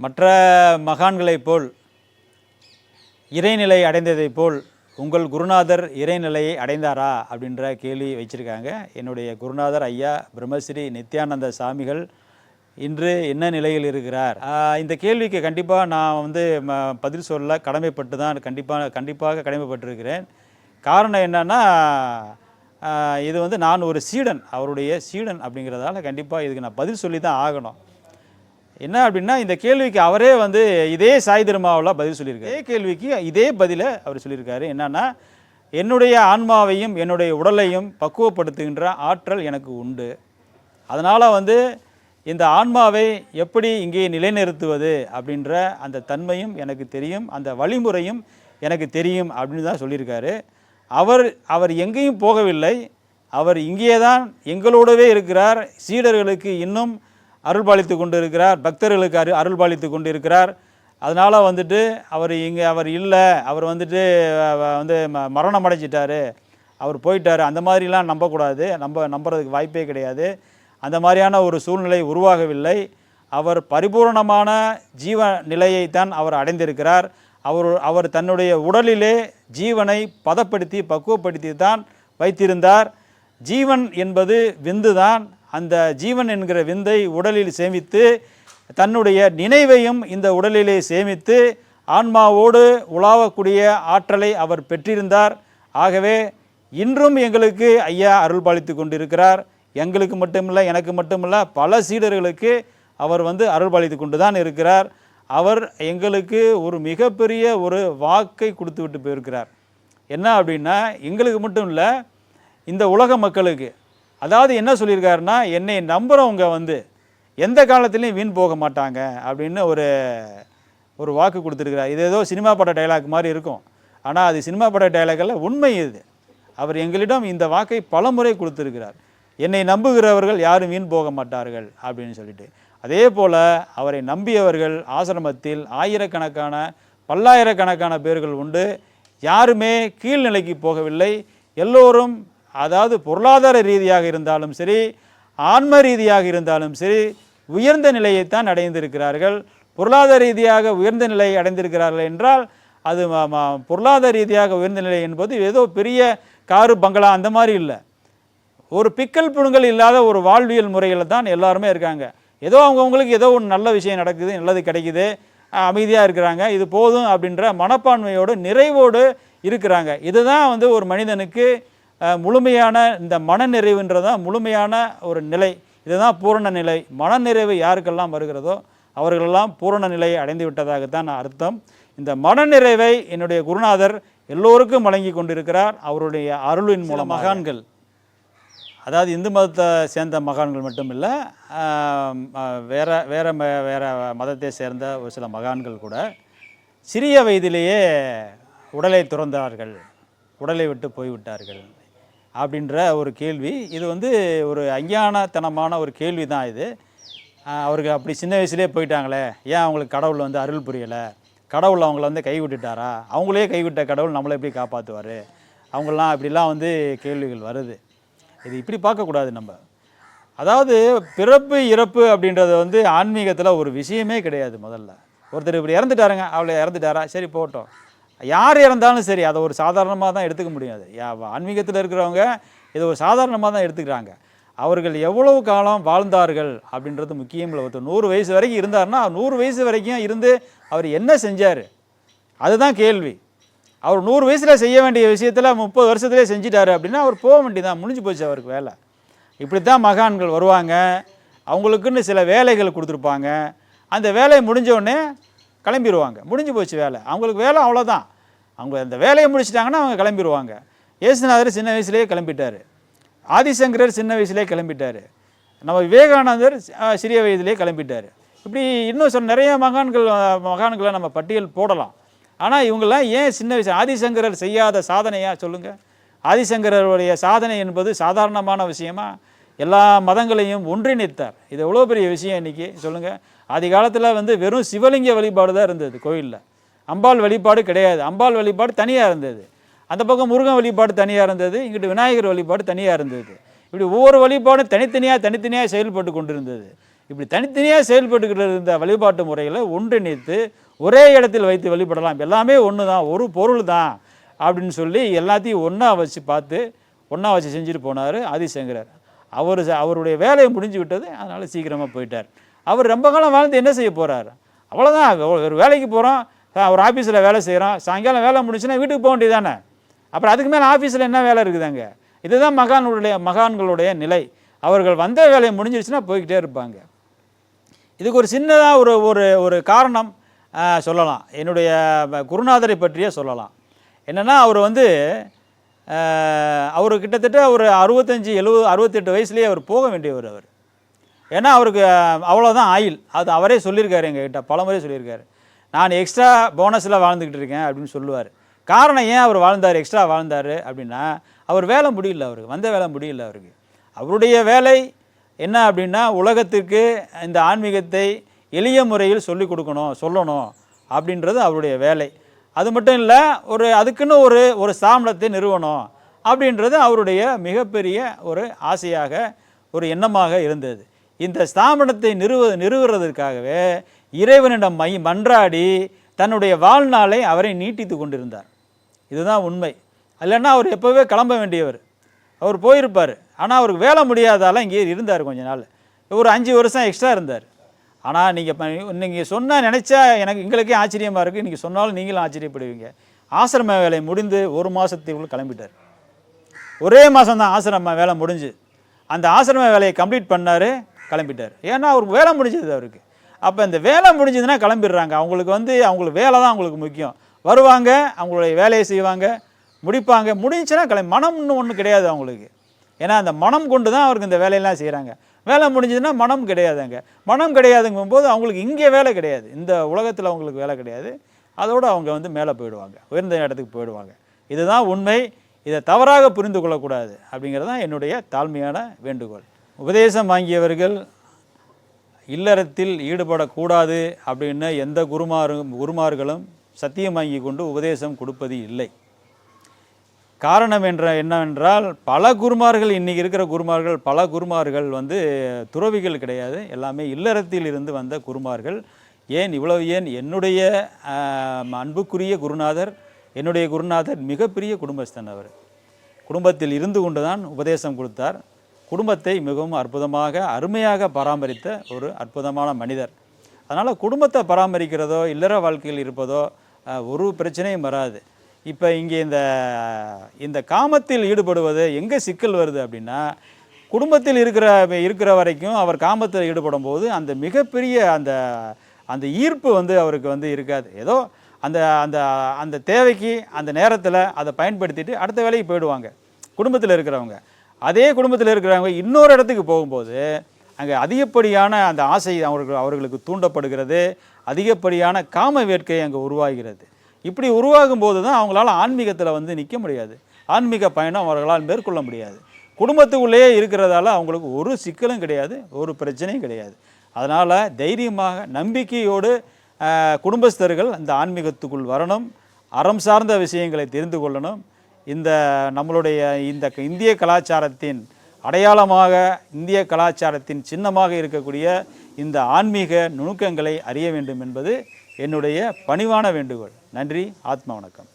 மற்ற மகான்களைப் போல் இறைநிலை அடைந்ததைப் போல் உங்கள் குருநாதர் இறைநிலையை அடைந்தாரா? அப்படின்ற கேள்வி வச்சுருக்காங்க. என்னுடைய குருநாதர் ஐயா பிரம்மஸ்ரீ நித்யானந்த சாமிகள் இன்று என்ன நிலையில் இருக்கிறார்? இந்த கேள்விக்கு கண்டிப்பாக நான் வந்து ம- பதில் சொல்ல கடமைப்பட்டு தான் கண்டிப்பாக கண்டிப்பாக கடமைப்பட்டிருக்கிறேன். காரணம் என்னென்னா இது வந்து நான் ஒரு சீடன் அவருடைய சீடன் அப்படிங்கிறதால கண்டிப்பாக இதுக்கு நான் பதில் சொல்லி தான் ஆகணும். என்ன அப்படின்னா இந்த கேள்விக்கு அவரே வந்து இதே சாய் திருமாவில் பதில் சொல்லியிருக்காரு. இதே கேள்விக்கு இதே பதிலை அவர் சொல்லியிருக்காரு. என்னன்னா என்னுடைய ஆன்மாவையும் என்னுடைய உடலையும் பக்குவப்படுத்துகின்ற ஆற்றல் எனக்கு உண்டு. அதனால் வந்து இந்த ஆன்மாவை எப்படி இங்கே நிலைநிறுத்துவது அப்படின்ற அந்த தன்மையும் எனக்கு தெரியும் அந்த வழிமுறையும் எனக்கு தெரியும் அப்படின்னு தான் சொல்லியிருக்காரு. அவர் அவர் எங்கேயும் போகவில்லை. அவர் இங்கே தான் எங்களோடவே இருக்கிறார். சீடர்களுக்கு இன்னும் அருள்பாலித்து கொண்டு இருக்கிறார் பக்தர்களுக்கு அரு அருள்பாலித்து கொண்டு இருக்கிறார் அதனால் வந்துட்டு அவர் இங்கே அவர் இல்லை. அவர் வந்துட்டு வந்து ம- மரணம் அடைஞ்சிட்டாரு. அவர் போயிட்டார். அந்த மாதிரிலாம் நம்பக்கூடாது. நம்ப நம்புறதுக்கு வாய்ப்பே கிடையாது. அந்த மாதிரியான ஒரு சூழ்நிலை உருவாகவில்லை. அவர் பரிபூரணமான ஜீவ நிலையைத்தான் அவர் அடைந்திருக்கிறார். அவர் அவர் தன்னுடைய உடலிலே ஜீவனை பதப்படுத்தி பக்குவப்படுத்தி தான் வைத்திருந்தார். ஜீவன் என்பது விந்து தான் அந்த ஜீவன் என்கிற விந்தை உடலில் சேமித்து தன்னுடைய நினைவையும் இந்த உடலிலே சேமித்து ஆன்மாவோடு உலாவக்கூடிய ஆற்றலை அவர் பெற்றிருந்தார். ஆகவே இன்றும் எங்களுக்கு ஐயா அருள்பாலித்து கொண்டிருக்கிறார். எங்களுக்கு மட்டுமில்லை எனக்கு மட்டுமில்ல பல சீடர்களுக்கு அவர் வந்து அருள்பாலித்து கொண்டு தான் இருக்கிறார். அவர் எங்களுக்கு ஒரு மிகப்பெரிய ஒரு வாக்கை கொடுத்து விட்டு போயிருக்கிறார். என்ன அப்படின்னா எங்களுக்கு மட்டும் இல்லை இந்த உலக மக்களுக்கு அதாவது என்ன சொல்லியிருக்காருன்னா என்னை நம்புகிறவங்க வந்து எந்த காலத்துலேயும் வீண் போக மாட்டாங்க அப்படின்னு ஒரு ஒரு வாக்கு கொடுத்துருக்கிறார். இது ஏதோ சினிமா பட டைலாக் மாதிரி இருக்கும். ஆனால் அது சினிமா பட டைலாக்கில் உண்மை இது. அவர் எங்களிடம் இந்த வாக்கை பலமுறை கொடுத்துருக்கிறார். என்னை நம்புகிறவர்கள் யாரும் வீண் போக மாட்டார்கள் அப்படின்னு சொல்லிட்டு. அதே போல் அவரை நம்பியவர்கள் ஆசிரமத்தில் ஆயிரக்கணக்கான பல்லாயிரக்கணக்கான பேர்கள் உண்டு. யாருமே கீழ்நிலைக்கு போகவில்லை. எல்லோரும் அதாவது பொருளாதார ரீதியாக இருந்தாலும் சரி ஆன்ம ரீதியாக இருந்தாலும் சரி உயர்ந்த நிலையைத்தான் அடைந்திருக்கிறார்கள். பொருளாதார ரீதியாக உயர்ந்த நிலை அடைந்திருக்கிறார்கள் என்றால் அது பொருளாதார ரீதியாக உயர்ந்த நிலை என்பது ஏதோ பெரிய காரு பங்களா அந்த மாதிரி இல்லை. ஒரு பிக்கல் புழுங்கல் இல்லாத ஒரு வாழ்வியல் முறையில் தான் எல்லாருமே இருக்காங்க. ஏதோ அவங்கவுங்களுக்கு ஏதோ ஒன்று நல்ல விஷயம் நடக்குது நல்லது கிடைக்குது அமைதியாக இருக்கிறாங்க இது போதும் அப்படின்ற மனப்பான்மையோடு நிறைவோடு இருக்கிறாங்க. இதுதான் வந்து ஒரு மனிதனுக்கு முழுமையான இந்த மனநிறைவுன்றதான் முழுமையான ஒரு நிலை. இதுதான் பூரண நிலை. மனநிறைவு யாருக்கெல்லாம் வருகிறதோ அவர்களெல்லாம் பூரண நிலையை அடைந்து விட்டதாகத்தான் அர்த்தம். இந்த மனநிறைவை என்னுடைய குருநாதர் எல்லோருக்கும் வழங்கி கொண்டிருக்கிறார். அவருடைய அருளின் மூலம் மகான்கள் அதாவது இந்து மதத்தை சேர்ந்த மகான்கள் மட்டும் இல்லை வேற வேற வேற மதத்தை சேர்ந்த ஒரு சில மகான்கள் கூட சிறிய வயதிலேயே உடலை துறந்தார்கள். உடலை விட்டு போய்விட்டார்கள். அப்படின்ற ஒரு கேள்வி. இது வந்து ஒரு அஞ்ஞானத்தனமான ஒரு கேள்வி தான் இது. அவருக்கு அப்படி சின்ன வயசுலேயே போயிட்டாங்களே. ஏன் அவங்களுக்கு கடவுள் வந்து அருள் புரியலை? கடவுள் அவங்கள வந்து கைவிட்டுட்டாரா அவங்களே கைவிட்ட கடவுள் நம்மளை எப்படி காப்பாற்றுவார் அவங்களாம் இப்படிலாம் வந்து கேள்விகள் வருது. இது இப்படி பார்க்கக்கூடாது நம்ம. அதாவது பிறப்பு இறப்பு அப்படின்றது வந்து ஆன்மீகத்தில் ஒரு விஷயமே கிடையாது முதல்ல. ஒருத்தர் இப்படி இறந்துட்டாருங்க அவளை இறந்துட்டாரா? சரி போட்டோம் யார் இறந்தாலும் சரி அதை ஒரு சாதாரணமாக தான் எடுத்துக்க முடியாது ஆன்மீகத்தில் இருக்கிறவங்க இதை ஒரு சாதாரணமாக தான் எடுத்துக்கிறாங்க. அவர்கள் எவ்வளவு காலம் வாழ்ந்தார்கள் அப்படின்றது முக்கியம் இல்லை. ஒருத்தர் நூறு வயசு வரைக்கும் இருந்தாருன்னா நூறு வயசு வரைக்கும் இருந்து அவர் என்ன செஞ்சார்? அதுதான் கேள்வி. அவர் நூறு வயசில் செய்ய வேண்டிய விஷயத்தில் முப்பது வருஷத்துலேயே செஞ்சிட்டாரு அப்படின்னா அவர் போக வேண்டியதான் முடிஞ்சு போச்சு அவருக்கு வேலை. இப்படி தான் மகான்கள் வருவாங்க. அவங்களுக்குன்னு சில வேலைகள் கொடுத்துருப்பாங்க. அந்த வேலை முடிஞ்ச கிளம்பிடுவாங்க முடிஞ்சு போச்சு வேலை. அவங்களுக்கு வேலை அவ்வளோதான் அவங்க அந்த வேலையை முடிச்சிட்டாங்கன்னா அவங்க கிளம்பிடுவாங்க இயேசுநாதர் சின்ன வயசுலேயே கிளம்பிட்டார். ஆதிசங்கரர் சின்ன வயசுலேயே கிளம்பிட்டார். நம்ம விவேகானந்தர் சிறிய வயதிலே கிளம்பிட்டார். இப்படி இன்னும் சொன்ன நிறைய மகான்கள் மகான்களை நம்ம பட்டியல் போடலாம். ஆனால் இவங்கெல்லாம் ஏன் சின்ன வயசு ஆதிசங்கரர் செய்யாத சாதனையாக சொல்லுங்கள் ஆதிசங்கரருடைய சாதனை என்பது சாதாரணமான விஷயமா? எல்லா மதங்களையும் ஒன்றிணைத்தார். இது எவ்வளோ பெரிய விஷயம் இன்றைக்கி சொல்லுங்கள் ஆதி காலத்தில் வந்து வெறும் சிவலிங்க வழிபாடு தான் இருந்தது கோயிலில். அம்பாள் வழிபாடு கிடையாது. அம்பாள் வழிபாடு தனியாக இருந்தது. அந்த பக்கம் முருகன் வழிபாடு தனியாக இருந்தது. இங்கிட்டு விநாயகர் வழிபாடு தனியாக இருந்தது. இப்படி ஒவ்வொரு வழிபாடும் தனித்தனியாக தனித்தனியாக செயல்பட்டு கொண்டிருந்தது. இப்படி தனித்தனியாக செயல்பட்டுக்கிட்டு இருந்த வழிபாட்டு முறைகளை ஒன்றிணைத்து ஒரே இடத்தில் வைத்து வழிபடலாம். எல்லாமே ஒன்று தான் ஒரு பொருள் தான் அப்படின்னு சொல்லி எல்லாத்தையும் ஒன்றா வச்சு பார்த்து ஒன்றா வச்சு செஞ்சுட்டு போனார் ஆதிசங்கரர். அவர் அவருடைய வேலையை முடிஞ்சு விட்டது அதனால் சீக்கிரமாக போயிட்டார். அவர் ரொம்ப காலம் வாழ்ந்து என்ன செய்ய போகிறார் அவ்வளோதான் ஒரு வேலைக்கு போகிறோம் ஒரு ஆஃபீஸில் வேலை செய்கிறோம் சாயங்காலம் வேலை முடிச்சுன்னா வீட்டுக்கு போக வேண்டியதானே அப்புறம் அதுக்கு மேலே ஆஃபீஸில் என்ன வேலை இருக்குதாங்க இதுதான் மகான்களுடைய மகான்களுடைய நிலை. அவர்கள் வந்த வேலையை முடிஞ்சிருச்சுன்னா போய்கிட்டே இருப்பாங்க. இதுக்கு ஒரு சின்னதாக ஒரு ஒரு ஒரு காரணம் சொல்லலாம். என்னுடைய குருநாதரை பற்றியே சொல்லலாம். என்னென்னா அவர் வந்து அவர் கிட்டத்தட்ட ஒரு அறுபத்தஞ்சி எழுபது அறுபத்தெட்டு வயசுலேயே அவர் போக வேண்டியவர் அவர். ஏன்னா அவருக்கு அவ்வளோதான் ஆயில் அது அவரே சொல்லியிருக்காரு எங்ககிட்ட பலமுறை சொல்லியிருக்காரு. நான் எக்ஸ்ட்ரா போனஸில் வாழ்ந்துக்கிட்டு இருக்கேன் அப்படின்னு சொல்லுவார். காரணம் ஏன் அவர் வாழ்ந்தார் எக்ஸ்ட்ரா வாழ்ந்தார் அப்படின்னா அவர் வேலை முடியல அவருக்கு வந்த வேலை முடியல அவருக்கு. அவருடைய வேலை என்ன அப்படின்னா உலகத்திற்கு இந்த ஆன்மீகத்தை எளிய முறையில் சொல்லிக் கொடுக்கணும் சொல்லணும் அப்படின்றது அவருடைய வேலை. அது மட்டும் இல்லை ஒரு அதுக்குன்னு ஒரு ஒரு ஸ்தாபனத்தை நிறுவனம் அப்படின்றது அவருடைய மிகப்பெரிய ஒரு ஆசையாக ஒரு எண்ணமாக இருந்தது. இந்த ஸ்தாபனத்தை நிறுவ நிறுவுறதற்காகவே இறைவனிடம் மை மன்றாடி தன்னுடைய வாழ்நாளை அவரை நீட்டித்து கொண்டிருந்தார். இதுதான் உண்மை. இல்லைன்னா அவர் எப்போவே கிளம்ப வேண்டியவர். அவர் போயிருப்பார். ஆனால் அவருக்கு வேலை முடியாதால இங்கே இருந்தார் கொஞ்ச நாள். ஒரு அஞ்சு வருஷம் எக்ஸ்ட்ரா இருந்தார். ஆனால் நீங்கள் நீங்கள் சொன்னால் நினச்சா எனக்கு எங்களுக்கே ஆச்சரியமாக இருக்குது நீங்கள் சொன்னாலும் நீங்களும் ஆச்சரியப்படுவீங்க. ஆசிரம வேலை முடிந்து ஒரு மாதத்துக்குள்ளே கிளம்பிட்டார். ஒரே மாதம் தான் ஆசிரம வேலை முடிஞ்சு. அந்த ஆசிரம வேலையை கம்ப்ளீட் பண்ணார் கிளம்பிட்டார். ஏன்னா அவருக்கு வேலை முடிஞ்சது அவருக்கு. அப்போ இந்த வேலை முடிஞ்சதுன்னா கிளம்பிடுறாங்க. அவங்களுக்கு வந்து அவங்களுக்கு வேலை தான் அவங்களுக்கு முக்கியம். வருவாங்க அவங்களுடைய வேலையை செய்வாங்க முடிப்பாங்க. முடிஞ்சுன்னா கிளம்பி மனம்னு ஒன்றும் கிடையாது அவங்களுக்கு. ஏன்னா அந்த மனம் கொண்டு தான் அவருக்கு இந்த வேலையெல்லாம் செய்கிறாங்க வேலை முடிஞ்சதுன்னா மனம் கிடையாதுங்க. மனம் கிடையாதுங்கும்போது அவங்களுக்கு இங்கே வேலை கிடையாது. இந்த உலகத்தில் அவங்களுக்கு வேலை கிடையாது. அதோடு அவங்க வந்து மேலே போயிடுவாங்க. உயர்ந்த இடத்துக்கு போயிடுவாங்க. இதுதான் உண்மை. இதை தவறாக புரிந்து கொள்ளக்கூடாது அப்படிங்கிறது தான் என்னுடைய தாழ்மையான வேண்டுகோள். உபதேசம் வாங்கியவர்கள் இல்லறத்தில் ஈடுபடக்கூடாது அப்படின்னு எந்த குருமாரும் குருமார்களும் சத்தியம் வாங்கி கொண்டு உபதேசம் கொடுப்பது இல்லை. காரணம் என்ற என்னவென்றால் பல குருமார்கள் இன்றைக்கி இருக்கிற குருமார்கள் பல குருமார்கள் வந்து துறவிகள் கிடையாது. எல்லாமே இல்லறத்தில் இருந்து வந்த குருமார்கள். ஏன் இவ்வளவு ஏன் என்னுடைய அன்புக்குரிய குருநாதர் என்னுடைய குருநாதர் மிகப்பெரிய குடும்பஸ்தன் அவர். குடும்பத்தில் இருந்து கொண்டு தான் உபதேசம் கொடுத்தார். குடும்பத்தை மிகவும் அற்புதமாக அருமையாக பராமரித்த ஒரு அற்புதமான மனிதர். அதனால் குடும்பத்தை பராமரிக்கிறதோ இல்லற வாழ்க்கையில் இருப்பதோ ஒரு பிரச்சனையும் வராது. இப்போ இங்கே இந்த இந்த காமத்தில் ஈடுபடுவது எங்கே சிக்கல் வருது அப்படின்னா குடும்பத்தில் இருக்கிற இருக்கிற வரைக்கும் அவர் காமத்தில் ஈடுபடும் போது அந்த மிகப்பெரிய அந்த அந்த ஈர்ப்பு வந்து அவருக்கு வந்து இருக்காது. ஏதோ அந்த அந்த அந்த தேவைக்கு அந்த நேரத்தில் அதை பயன்படுத்திட்டு அடுத்த வேலைக்கு போயிடுவாங்க. குடும்பத்தில் இருக்கிறவங்க. அதே குடும்பத்தில் இருக்கிறவங்க இன்னொரு இடத்துக்கு போகும்போது அங்கே அதிகப்படியான அந்த ஆசை அவர்கள் அவர்களுக்கு தூண்டப்படுகிறது. அதிகப்படியான காம வேட்கை அங்கே உருவாகிறது. இப்படி உருவாகும் போது தான் அவங்களால ஆன்மீகத்தில் வந்து நிற்க முடியாது. ஆன்மீக பயணம் அவர்களால் மேற்கொள்ள முடியாது. குடும்பத்துக்குள்ளேயே இருக்கிறதால அவங்களுக்கு ஒரு சிக்கலும் கிடையாது ஒரு பிரச்சனையும் கிடையாது. அதனால் தைரியமாக நம்பிக்கையோடு குடும்பஸ்தர்கள் இந்த ஆன்மீகத்துக்குள் வரணும். அறம் சார்ந்த விஷயங்களை தெரிந்து கொள்ளணும். இந்த நம்மளுடைய இந்த க- இந்திய கலாச்சாரத்தின் அடையாளமாக இந்திய கலாச்சாரத்தின் சின்னமாக இருக்கக்கூடிய இந்த ஆன்மீக நுணுக்கங்களை அறிய வேண்டும் என்பது என்னுடைய பணிவான வேண்டுகோள். நன்றி ஆத்மா வணக்கம்.